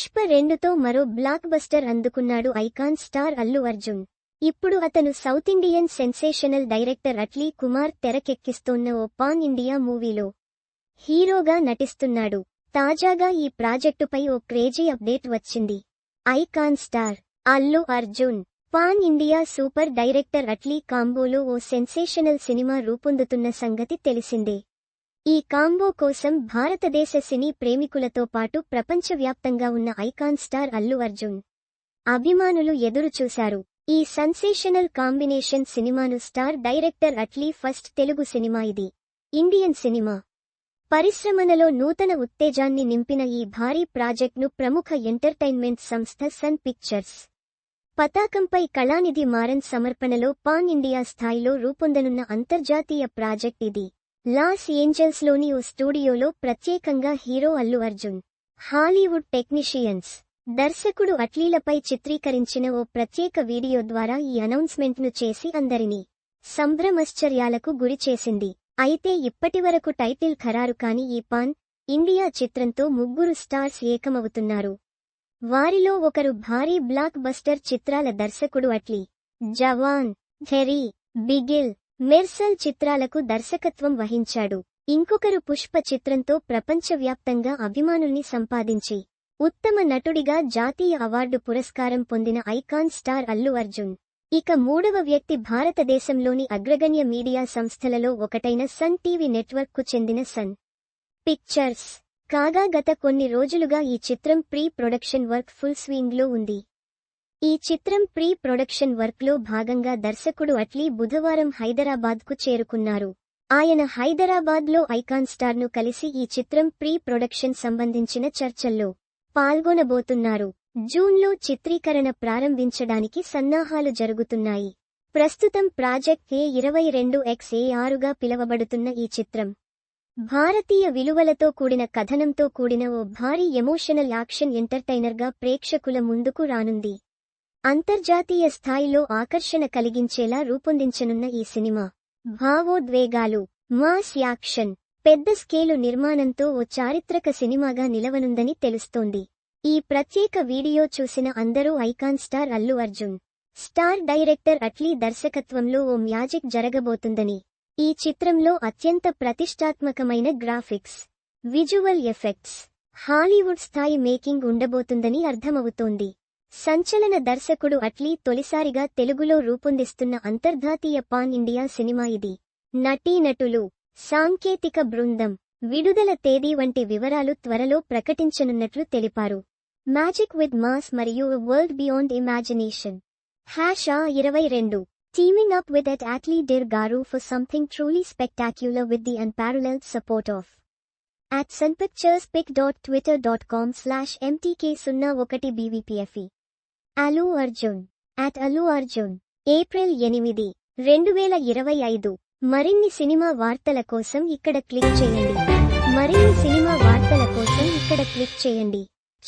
పుష్ప రెండుతో మరో block buster అందుకున్నాడు ఐకాన్ స్టార్ అల్లు అర్జున్. ఇప్పుడు అతను south Indian sensational director Atlee Kumar తెరకెక్కిస్తోన్న ఓ పాన్ ఇండియా మూవీలో హీరోగా నటిస్తున్నాడు. తాజాగా ఈ ప్రాజెక్టుపై ఓ క్రేజీ అప్డేట్ వచ్చింది. Icon star Allu Arjun pan India super director Atlee కాంబోలో ఓ సెన్సేషనల్ సినిమా రూపొందుతున్న సంగతి తెలిసిందే. ఈ కాంబో కోసం భారతదేశ సినీ ప్రేమికులతో పాటు ప్రపంచవ్యాప్తంగా ఉన్న ఐకాన్ స్టార్ అల్లు అర్జున్ అభిమానులు ఎదురుచూశారు. ఈ సెన్సేషనల్ కాంబినేషన్ సినిమాను star director Atlee first Telugu cinema ఇది. Indian cinema. పరిశ్రమలలో నూతన ఉత్తేజాన్ని నింపిన ఈ భారీ ప్రాజెక్ట్ను ప్రముఖ ఎంటర్టైన్మెంట్ సంస్థ సన్ పిక్చర్స్ పతాకంపై కళానిధి మారన్ సమర్పణలో పాన్ ఇండియా స్థాయిలో రూపొందనున్న అంతర్జాతీయ ప్రాజెక్ట్ ఇది. లాస్ ఏంజల్స్లోని ఓ స్టూడియోలో ప్రత్యేకంగా hero Allu Arjun Hollywood technicians దర్శకుడు అట్లీలపై చిత్రీకరించిన ఓ ప్రత్యేక వీడియో ద్వారా ఈ అనౌన్స్మెంట్ను చేసి అందరినీ సంభ్రమశ్చర్యాలకు గురిచేసింది అయితే ఇప్పటివరకు టైటిల్ ఖరారు కాని ఈ పాన్ ఇండియా చిత్రంతో ముగ్గురు స్టార్స్ ఏకమవుతున్నారు. వారిలో ఒకరు భారీ బ్లాక్ బస్టర్ చిత్రాల దర్శకుడు అట్లీ జవాన్ థెరీ బిగిల్ మెర్సల్ చిత్రాలకు దర్శకత్వం వహించాడు. ఇంకొకరు పుష్ప చిత్రంతో ప్రపంచవ్యాప్తంగా అభిమానుల్ని సంపాదించి ఉత్తమ నటుడిగా జాతీయ అవార్డు పురస్కారం పొందిన ఐకాన్ స్టార్ అల్లు అర్జున్. ఇక మూడవ వ్యక్తి భారతదేశంలోని అగ్రగణ్య మీడియా సంస్థలలో ఒకటైన సన్ టీవీ నెట్వర్క్కు చెందిన సన్ పిక్చర్స్. కాగా గత కొన్ని రోజులుగా ఈ చిత్రం ప్రీ ప్రొడక్షన్ వర్క్ ఫుల్ స్వింగ్లో ఉంది. ఈ చిత్రం ప్రీ ప్రొడక్షన్ వర్క్లో భాగంగా దర్శకుడు అట్లీ బుధవారం హైదరాబాద్కు చేరుకున్నారు. ఆయన హైదరాబాద్లో ఐకాన్ స్టార్ను కలిసి ఈ చిత్రం ప్రీ ప్రొడక్షన్ సంబంధించిన చర్చల్లో పాల్గొనబోతున్నారు. జూన్లో చిత్రీకరణ ప్రారంభించడానికి సన్నాహాలు జరుగుతున్నాయి. ప్రస్తుతం ప్రాజెక్ట్ ఏ ఇరవై రెండు ఎక్స్ ఏ ఆరుగా పిలవబడుతున్న ఈ చిత్రం. భారతీయ విలువలతో కూడిన కథనంతో కూడిన ఓ భారీ ఎమోషనల్ యాక్షన్ ఎంటర్టైనర్గా ప్రేక్షకుల ముందుకు రానుంది. అంతర్జాతీయ స్థాయిలో ఆకర్షణ కలిగించేలా రూపొందించనున్న ఈ సినిమా. భావోద్వేగాలు మాస్ యాక్షన్ పెద్ద స్కేలు నిర్మాణంతో ఓ చారిత్రక సినిమాగా నిలవనుందని తెలుస్తోంది. ఈ ప్రత్యేక వీడియో చూసిన అందరూ icon star Allu Arjun star director Atlee దర్శకత్వంలో ఓ మ్యాజిక్ జరగబోతుందని. ఈ చిత్రంలో అత్యంత ప్రతిష్టాత్మకమైన గ్రాఫిక్స్ విజువల్ ఎఫెక్ట్స్ హాలీవుడ్ స్థాయి మేకింగ్ ఉండబోతుందని అర్థమవుతోంది. సంచలన దర్శకుడు అట్లీ తొలిసారిగా తెలుగులో రూపొందిస్తున్న అంతర్జాతీయ పాన్ ఇండియా సినిమా ఇది. నటీనటులు సాంకేతిక బృందం విడుదల తేదీ వంటి వివరాలు త్వరలో ప్రకటించనున్నట్లు తెలిపారు. మ్యాజిక్ విత్ మాస్ మరియు వరల్డ్ బియాండ్ ఇమాజినేషన్ హ్యాషా ఇరవై రెండు. Teaming up with at Atlee డిర్ గారు for something truly spectacular with the and parallel support of. At Sun Pictures pic dot Twitter dot com slash MTK సున్నా ఒకటి బీవీపీఎఫ్ఈ. అలు Arjun at అలు Arjun April ఎనిమిది రెండు వేల ఇరవై ఐదు. మరిన్ని సినిమా వార్తల కోసం ఇక్కడ క్లిక్ చేయండి. మరిన్ని సినిమా వార్తల కోసం ఇక్కడ క్లిక్ చేయండి.